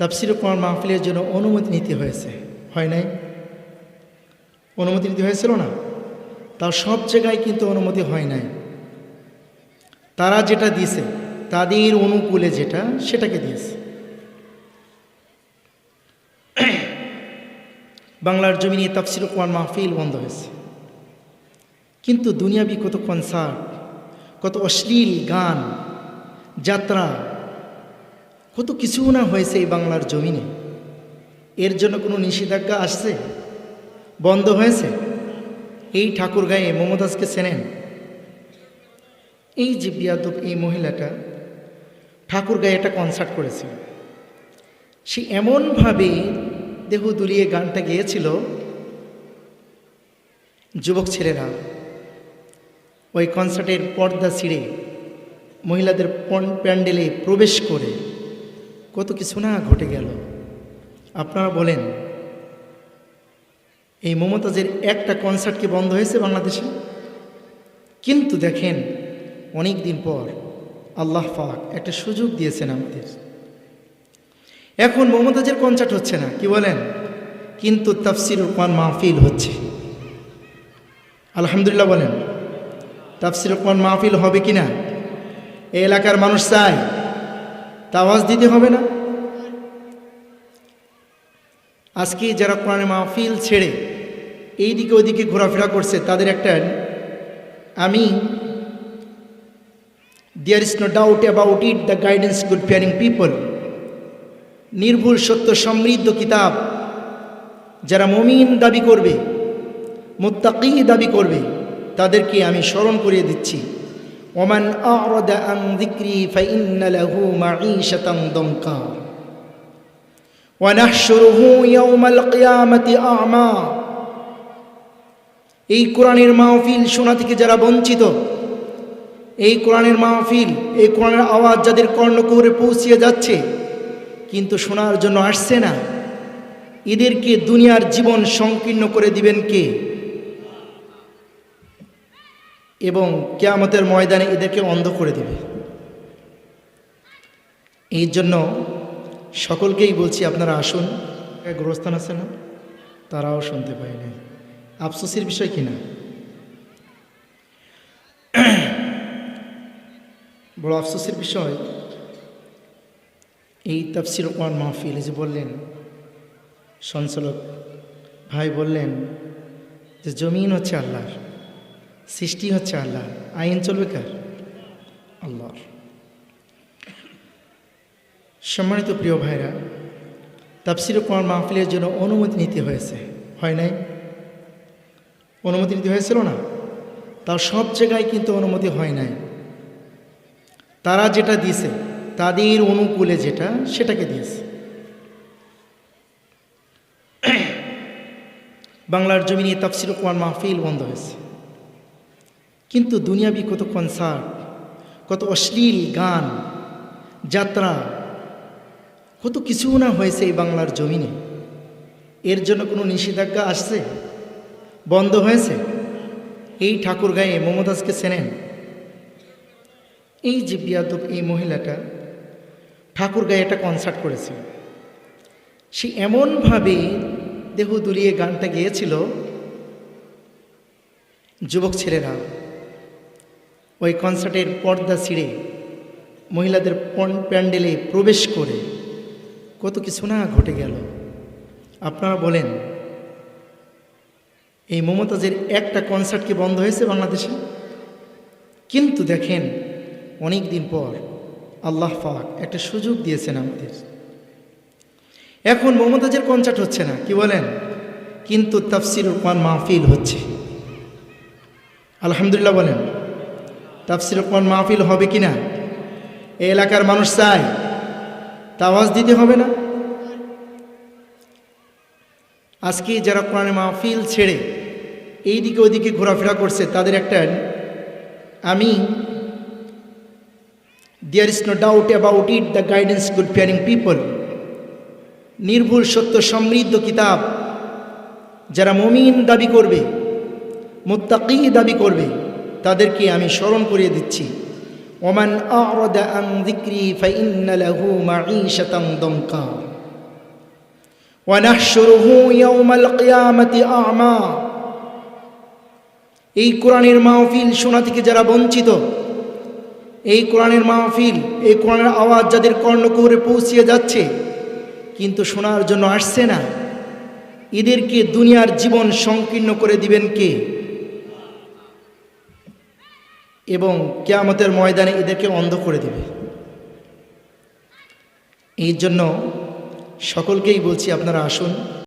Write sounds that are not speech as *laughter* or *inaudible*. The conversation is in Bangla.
তাফসির কোরআন মাহফিলের জন্য অনুমতি নিতে হয়েছে। হয় নাই? অনুমতি নিতে হয়েছিল না? তাও সব জায়গায় কিন্তু অনুমতি হয় নাই। তারা যেটা দিয়েছে, তাদের অনুকূলে যেটা, সেটাকে দিয়েছে। *coughs* বাংলার জমিনে তাফসির কোরআন মাহফিল বন্ধ হয়েছে। কিন্তু দুনিয়াবি কত কনসার্ট কত অশ্লীল গান, যাত্রা কত কিছু না হয়েছে এই বাংলার জমিনে। এর জন্য কোনো নিষেধাজ্ঞা আসছে? বন্ধ হয়েছে? এই ঠাকুর গায়ে মমতাজকে চেনেন? এই যে বিয়াদব এই মহিলাটা ঠাকুর গায়ে একটা কনসার্ট করেছিল। সে এমনভাবে দেহ দুলিয়ে গানটা গেয়েছিল, যুবক ছেলেরা, ওই কনসার্টের পর্দা ছিঁড়ে মহিলাদের প্যান্ডেলে প্রবেশ করে কত কিছু না ঘটে গেল। আপনারা বলেন, এই মমতাজের একটা কনসার্ট কি বন্ধ হয়েছে বাংলাদেশে? কিন্তু দেখেন অনেক দিন পর আল্লাহ পাক একটা সুযোগ দিয়েছেন আমাদের। এখন মমতাজের কনসার্ট হচ্ছে না, কি বলেন? কিন্তু তাফসির কোরআন মাহফিল হচ্ছে। আলহামদুলিল্লাহ বলেন তাফসির কোরআন মাহফিল হবে কি না এলাকার মানুষ চায় তা আওয়াজ দিতে হবে না। আজকে যারা কোরআনে মাহফিল ছেড়ে এই এইদিকে ওইদিকে ঘোরাফেরা করছে, তাদের একটা আমি there is no doubt about it the guidance good pairing people নির্ভুল, সত্য, সমৃদ্ধ কিতাব যারা মমিন দাবি করবে, মুত্তাকি দাবি করবে, তাদেরকে আমি স্মরণ করিয়ে দিচ্ছি। ওমান এই কোরআনের মাহফিল শোনা থেকে যারা বঞ্চিত, এই কোরআনের মাহফিল, এই কোরআনের আওয়াজ যাদের কর্ণকুহরে পৌঁছিয়ে যাচ্ছে, কিন্তু শোনার জন্য আসছে না। এদেরকে দুনিয়ার জীবন সংকীর্ণ করে দিবেন কে? এবং কেয়ামতের ময়দানে এদেরকে অন্ধ করে দেবে। এই জন্য সকলকেই বলছি, আপনারা আসুন। গোরস্থান আছে না? তারাও শুনতে পায় নাই। আফসোসের বিষয় কিনা *clears throat* বড় আফসোসের বিষয়, এই তাফসির কোরআন মাহফিল যে বললেন সঞ্চালক ভাই বললেন যে, জমিন হচ্ছে আল্লাহর। সৃষ্টি হচ্ছে আল্লাহ। আইন চলবে কার? আল্লাহর। সম্মানিত প্রিয় ভাইরা, তাফসির কোরআন মাহফিলের জন্য অনুমতি নিতে হয়েছে। হয় নাই? অনুমতি নিতে হয়েছিল না? তাও সব জায়গায় কিন্তু অনুমতি হয় নাই। তারা যেটা দিয়েছে, তাদের অনুকূলে যেটা, সেটাকে দিয়েছে। বাংলার জমিনে তাফসির কোরআন মাহফিল বন্ধ হয়েছে। কিন্তু দুনিয়াবি কত কনসার্ট কত অশ্লীল গান, যাত্রা, কত কিছু না হয়েছে এই বাংলার জমিনে। এর জন্য কোনো নিষেধাজ্ঞা আসছে? বন্ধ হয়েছে? এই ঠাকুর গায়ে মমতাজকে চেনেন? এই যে বিয়াদব এই মহিলাটা, ঠাকুর গায়ে একটা কনসার্ট করেছিল। সে এমনভাবে দেহ দুলিয়ে গানটা গেয়েছিল, যুবক ছেলেরা। ওই কনসার্টের পর্দা ছিঁড়ে মহিলাদের প্যান্ডেলে প্রবেশ করে, কত কিছু না ঘটে গেল। আপনারা বলেন, এই মমতাজের একটা কনসার্ট কি বন্ধ হয়েছে বাংলাদেশে? কিন্তু দেখেন, অনেক দিন পর আল্লাহ পাক একটা সুযোগ দিয়েছেন আমাদের। এখন মমতাজের কনসার্ট হচ্ছে না, কি বলেন? কিন্তু তাফসির কোরআন মাহফিল হচ্ছে। আলহামদুলিল্লাহ বলেন তাফসির কোরআন মাহফিল হবে কি না এই এলাকার মানুষ চায় তা আওয়াজ দিতে হবে না? আজকে যারা কোরআনে মাহফিল ছেড়ে এইদিকে ওইদিকে ঘোরাফেরা করছে, তাদের একটা, আমি there is no doubt about it the guidance good pairing people নির্ভুল, সত্য, সমৃদ্ধ কিতাব যারা মমিন দাবি করবে, মুত্তাকি দাবি করবে তাদেরকে আমি স্মরণ করিয়ে দিচ্ছি। ওমান এই কোরআনের মাহফিল শোনা থেকে যারা বঞ্চিত, এই কোরআনের মাহফিল, এই কোরআনের আওয়াজ যাদের কর্ণকোহরে পৌঁছিয়ে যাচ্ছে, কিন্তু শোনার জন্য আসছে না। এদেরকে দুনিয়ার জীবন সংকীর্ণ করে দিবেন কে? এবং কেয়ামতের ময়দানে এদেরকে অন্ধ করে দেবে। এই জন্য সকলকেই বলছি আপনারা আসুন।